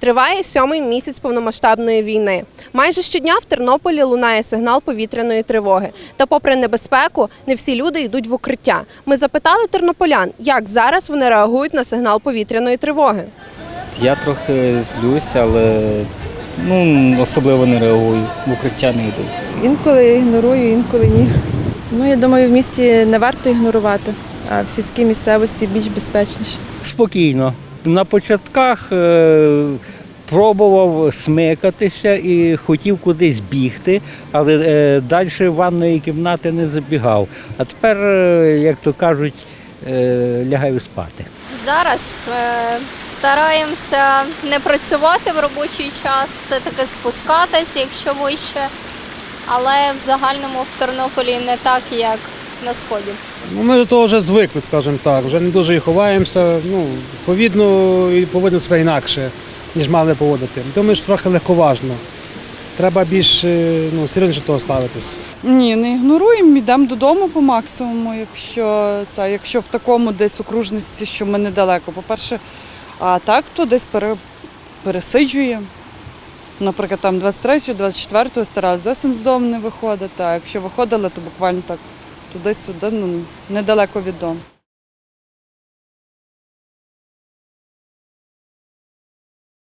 Триває сьомий місяць повномасштабної війни. Майже щодня в Тернополі лунає сигнал повітряної тривоги. Та, попри небезпеку, не всі люди йдуть в укриття. Ми запитали тернополян, як зараз вони реагують на сигнал повітряної тривоги. Я трохи злюсь, але ну, особливо не реагую. В укриття не йду. Інколи ігнорую, інколи ні. Ну, я думаю, в місті не варто ігнорувати, а в сільській місцевості більш безпечніше. спокійно. На початках е, пробував смикатися і хотів кудись бігти, але е, далі ванної кімнати не забігав. А тепер, е, як то кажуть, лягаю спати. Зараз стараємося не працювати в робочий час, все-таки спускатись, якщо вище. Але в загальному в Тернополі не так, як на сході. Ну, ми до того вже звикли, скажімо так. Вже не дуже і ховаємося. Ну, відповідно, і поводимо себе інакше, ніж мали поводити. Думаю, що трохи легковажно. Треба більш е, ну, серйозніше того ставитись. Ні, не ігноруємо, йдемо додому по максимуму, якщо, це, якщо в такому десь окружності, що ми недалеко. По-перше, а так, то десь пере, пересиджуємо. Наприклад, там 23-24 старалися зовсім з дому не виходити, а якщо виходили, то буквально так туди-сюди, ну, недалеко від дому.